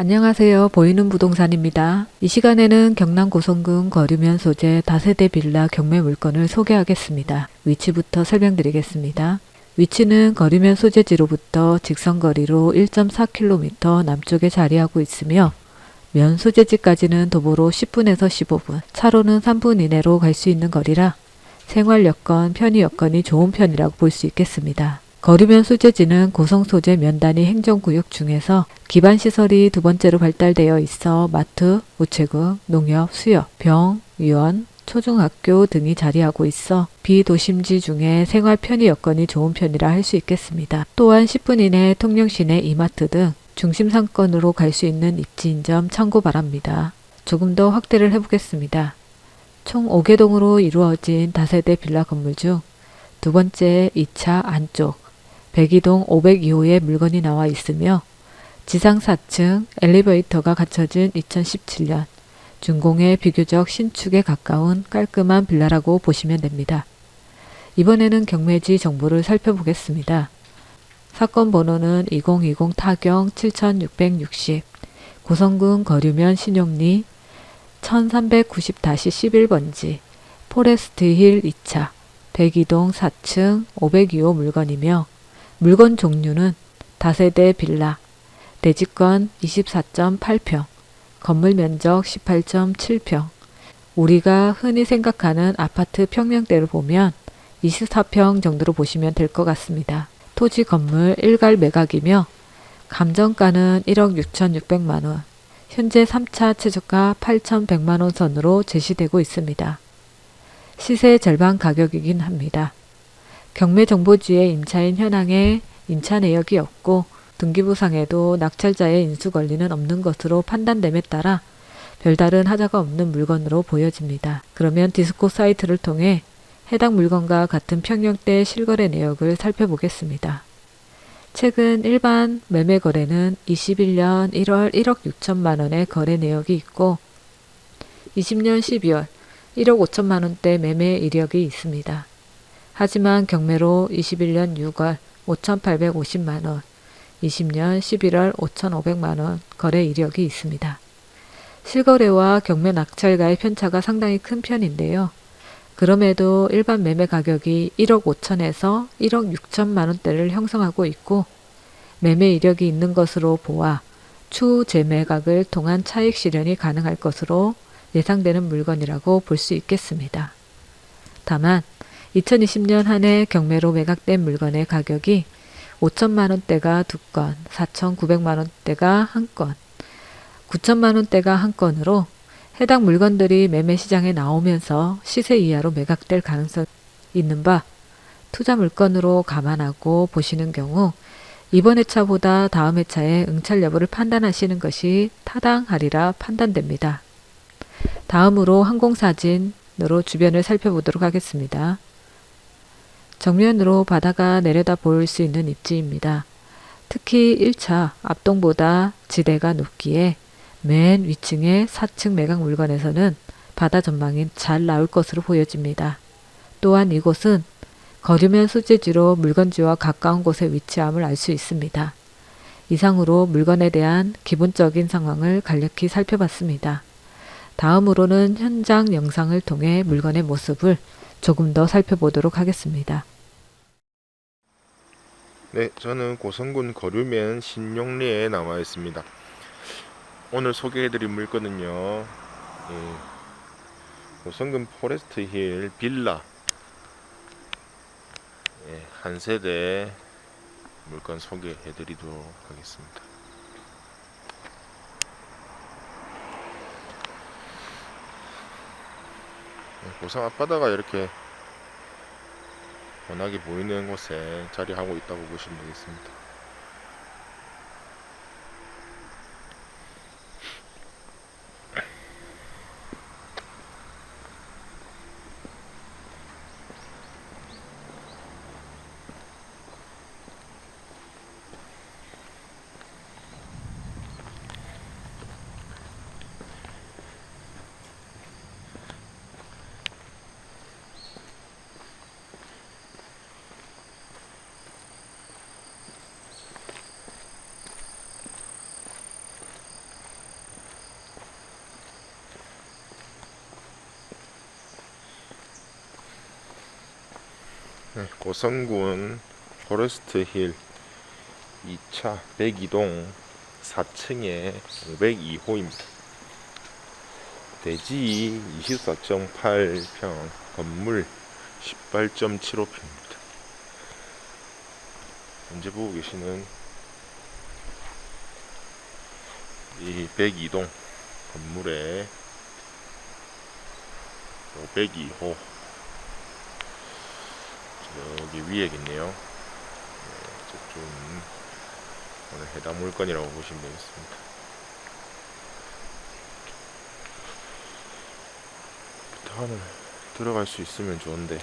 안녕하세요. 보이는 부동산입니다. 이 시간에는 경남 고성군 거류면 소재 다세대 빌라 경매 물건을 소개하겠습니다. 위치부터 설명드리겠습니다. 위치는 거류면 소재지로부터 직선거리로 1.4km 남쪽에 자리하고 있으며 면 소재지까지는 도보로 10분에서 15분, 차로는 3분 이내로 갈 수 있는 거리라 생활 여건, 편의 여건이 좋은 편이라고 볼 수 있겠습니다. 거류면 소재지는 고성 소재 면단위 행정구역 중에서 기반 시설이 두 번째로 발달되어 있어 마트, 우체국, 농협, 수협, 병, 유원, 초중학교 등이 자리하고 있어 비도심지 중에 생활 편의 여건이 좋은 편이라 할 수 있겠습니다. 또한 10분 이내 통영시내 이마트 등 중심 상권으로 갈 수 있는 입지인 점 참고 바랍니다. 조금 더 확대를 해보겠습니다. 총 5개 동으로 이루어진 다세대 빌라 건물 중 두 번째 2차 안쪽 102동 502호에 물건이 나와 있으며 지상 4층 엘리베이터가 갖춰진 2017년 준공의 비교적 신축에 가까운 깔끔한 빌라라고 보시면 됩니다. 이번에는 경매지 정보를 살펴보겠습니다. 사건 번호는 2020 타경 7660 고성군 거류면 신용리 1390-11번지 포레스트 힐 2차 102동 4층 502호 물건이며 물건 종류는 다세대 빌라 대지권 24.8평 건물 면적 18.7평 우리가 흔히 생각하는 아파트 평면대로 보면 24평 정도로 보시면 될 것 같습니다. 토지 건물 일괄 매각이며 감정가는 1억 6,600만 원, 현재 3차 최저가 8,100만 원 선으로 제시되고 있습니다. 시세 절반 가격이긴 합니다. 경매 정보지의 임차인 현황에 임차 내역이 없고 등기부상에도 낙찰자의 인수 권리는 없는 것으로 판단됨에 따라 별다른 하자가 없는 물건으로 보여집니다. 그러면 디스코 사이트를 통해 해당 물건과 같은 평형대 실거래 내역을 살펴보겠습니다. 최근 일반 매매 거래는 21년 1월 1억 6천만 원의 거래 내역이 있고 20년 12월 1억 5천만 원대 매매 이력이 있습니다. 하지만 경매로 21년 6월 5,850만 원, 20년 11월 5,500만 원 거래 이력이 있습니다. 실거래와 경매 낙찰가의 편차가 상당히 큰 편인데요. 그럼에도 일반 매매 가격이 1억 5천에서 1억 6천만 원대를 형성하고 있고 매매 이력이 있는 것으로 보아 추후 재매각을 통한 차익 실현이 가능할 것으로 예상되는 물건이라고 볼 수 있겠습니다. 다만 2020년 한 해 경매로 매각된 물건의 가격이 5천만 원대가 두 건, 4,900만 원대가 한 건, 9천만 원대가 한 건으로 해당 물건들이 매매 시장에 나오면서 시세 이하로 매각될 가능성이 있는 바 투자 물건으로 감안하고 보시는 경우 이번 회차보다 다음 회차의 응찰 여부를 판단하시는 것이 타당하리라 판단됩니다. 다음으로 항공사진으로 주변을 살펴보도록 하겠습니다. 정면으로 바다가 내려다 보일 수 있는 입지입니다. 특히 1차 앞동보다 지대가 높기에 맨 위층의 4층 매각 물건에서는 바다 전망이 잘 나올 것으로 보여집니다. 또한 이곳은 거류면 소재지로 물건지와 가까운 곳에 위치함을 알 수 있습니다. 이상으로 물건에 대한 기본적인 상황을 간략히 살펴봤습니다. 다음으로는 현장 영상을 통해 물건의 모습을 조금 더 살펴보도록 하겠습니다. 네, 저는 고성군 거류면 신용리에 나와 있습니다. 오늘 소개해드릴 물건은요, 예, 고성군 포레스트 힐 빌라 예, 한 세대 물건 소개해드리도록 하겠습니다. 예, 고성 앞바다가 이렇게 워낙에 보이는 곳에 자리하고 있다고 보시면 되겠습니다. 고성군 포레스트 힐 2차 102동 4층에 502호입니다. 대지 24.8평, 건물 18.75평입니다. 현재 보고 계시는 이 102동 건물의 502호 여기 위에겠네요. 네, 좀 오늘 해당 물건이라고 보시면 되겠습니다. 부탄을 들어갈 수 있으면 좋은데